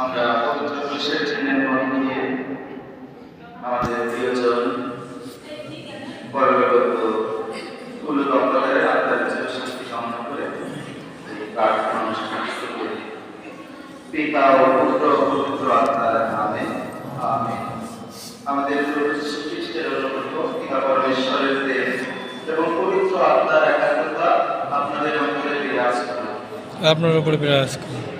আমরা পবিত্র কিসের ট্রেনের মধ্যে নিয়ে আমাদের প্রিয়জন পরবর্ত কুলু আত্মার শান্তি কামনা করে এই প্রার্থনা অনুষ্ঠান করি। পিতা ও পুত্র পবিত্র আত্মার নামে আমি আমাদের প্রভু পিতা পরমেশ্বরের দেব এবং পবিত্র আত্মার একাগ্রতা আপনাদের অন্তরে বিরাজ করে আপনার উপরে বিরাজ করে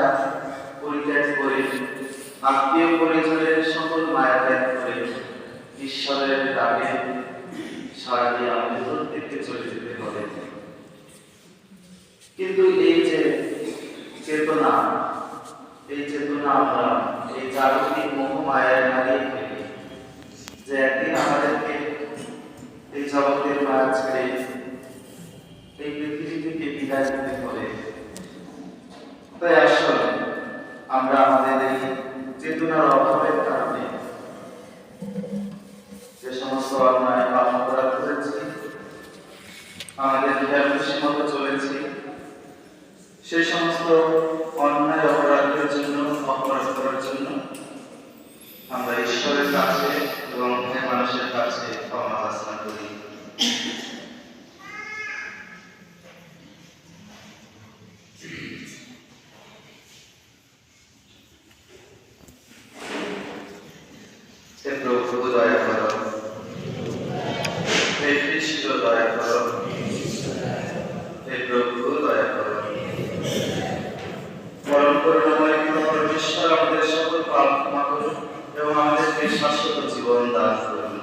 আত্মীয় পরিজনের সকল মায়া ত্যাগ করে ঈশ্বরের ডাকে সারা দিয়ে আমাদের প্রত্যেককে চলে যেতে হবে। কিন্তু এই যে চেতনা, এই চেতনা আমরা, এই জাগতিক মোহ মায়ায় হারিয়ে ফেলি যে একদিন আমাদেরকে এই জগতের মায়া ছেড়ে এই পৃথিবী থেকে বিদায় নিতে হবে তাই আসলে আমরা আমাদের এই চেতনার অভাবের কারণে যে সমস্ত অন্যায় পালন করা করেছি আমাদের ব্যবসায়ী মতো চলেছি। সেই সমস্ত অন্যায় অপরাধের জন্য অপরাধ করার জন্য আমরা ঈশ্বরের কাছে এবং মানুষের কাছে ক্ষমা প্রার্থনা করি হে প্রভু দয়া করো হে কৃষ্ণ দয়া করো হে প্রভু দয়া করো পরম করুণাময় পিতা পরমেশ্বর আমাদের সকল পাপ ক্ষমা করুন এবং আমাদেরকে শাশ্বত জীবন দান করুন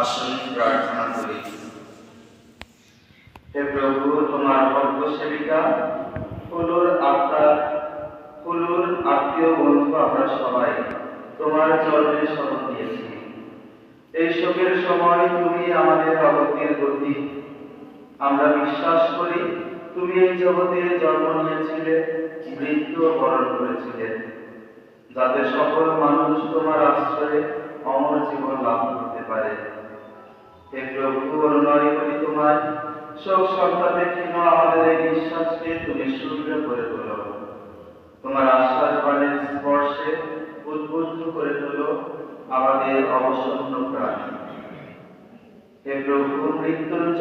আসুন প্রার্থনা করি হে প্রভু তোমার ভক্ত সেবিকা ফুলুর আত্মা আত্মীয় বন্ধু আমরা সবাই, তোমার চরণে শরণ দিয়েছি। এই শোকের সময় তুমি আমাদের অবতীর গতি। আমরা বিশ্বাস করি তুমি এই জগতে জন্ম নিয়েছিলে, মৃত্যু বরণ করেছিলে, যাতে সকল মানুষ তোমার আশ্রয়ে অমর জীবন লাভ করতে পারে। হে প্রভু অনুনয় করি তোমার শোক সন্তাপে ক্ষীণ আমাদের এই বিশ্বাসকে তুমি সুদৃঢ় করে তোলো। তোমার আশ্বাস বাণীর স্পর্শে উদ্বুদ্ধ করে তোলো আমাদের অবসন্ন প্রাণ। হে প্রভু মৃত্যুর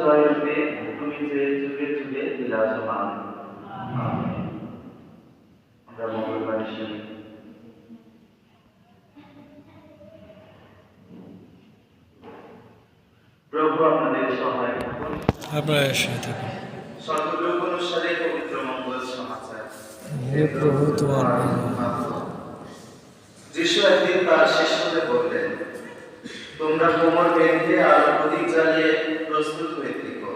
তুমি যে যুগে যুগে বিরাজমান। আমরা মঙ্গলবার শুনি। প্রভু আপনাদের সহায় থাকুন আপনার থাকুন। অনুসারে পবিত্র মঙ্গল সমাচার। হে প্রভু তোমার যিশু একদিন তার শিষ্যদের বললেন তোমরা কোমর বেঁধে আর প্রদীপ জ্বালিয়ে প্রস্তুত হয়ে থেকো।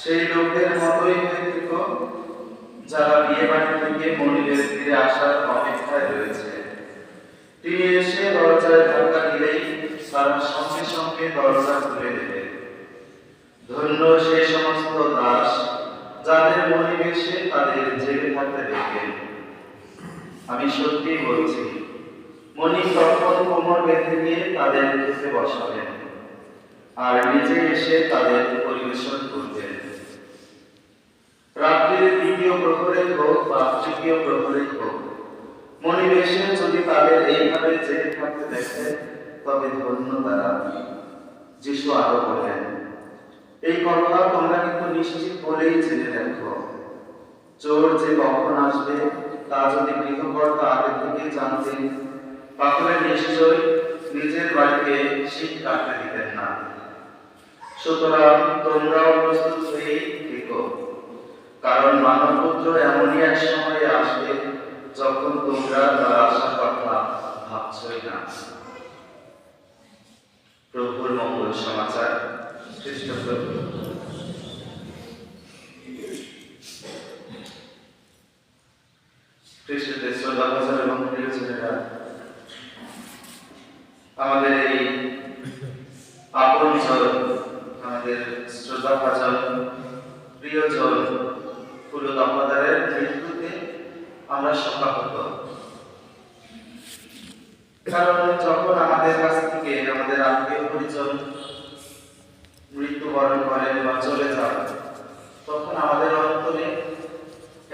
সেই লোকদের মতোই হয়ে থেকো যারা বিয়ে বাড়ি থেকে মনিবের ফিরে আসার অপেক্ষায় রয়েছে। তিনি এসে দরজায় সঙ্গে দরজা খুলে দেবে। ধন্য সেই সমস্ত দাস যাদের মনিব তাদের জেগে থাকতে দেখবেন আমি সত্যি বলছি, মনি তখন কোমর বেঁধে নিয়ে তাদের খেতে বসাবেন আর নিজে এসে তাদের পরিবেশন করবেন রাত্রির দ্বিতীয় প্রহরে হোক বা তৃতীয় প্রহরে হোক মনিব এসে যদি তাদের এইভাবে জেগে থাকতে দেখে তবে ধন্য তারা। যিশু আরও বলেন এই কথা তোমরা কিন্তু নিশ্চিত বলেই জেনে দেখো চোর যে কখন আসবে, তা যদি গৃহকর্তা আগে থেকে জানতেন তাহলে নিশ্চয় নিজের বাড়িতে শীত কাটতে দিতেন না। সুতরাং তোমরাও প্রস্তুত হয়ে থেকো। কারণ মানবপুত্র এমনই এক সময়ে আসবে, যখন তোমরা তার আসার কথা ভাবছই না। প্রভুর মঙ্গল সমাচার খ্রিস্টদের শ্রদ্ধা ভাজন এবং আমাদের এই আমাদের শ্রদ্ধা ভাজন প্রিয়জন ফুল দফাদারের মৃত্যুতে আমরা শোকাহত কারণ যখন আমাদের কাছ থেকে আমাদের আত্মীয় পরিজন মৃত্যুবরণ করেন বা চলে যান, তখন আমাদের অন্তরে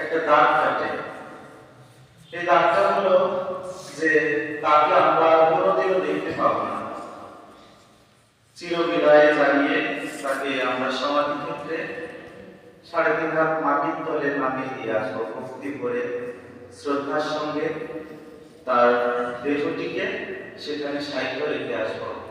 একটা দাগ কাটে। এই দাগটা হলো যে তাকে আমরা কোনোদিনও দেখতে পাবো না। চিরবিদায় জানিয়ে তাকে আমরা সমাধি ক্ষেত্রে সাড়ে তিন হাত মাটির তলে নামিয়ে দিয়ে আসব, ভক্তি করে শ্রদ্ধার সঙ্গে তার দেহটিকে সেখানে সাহিত্য রেখে আসবো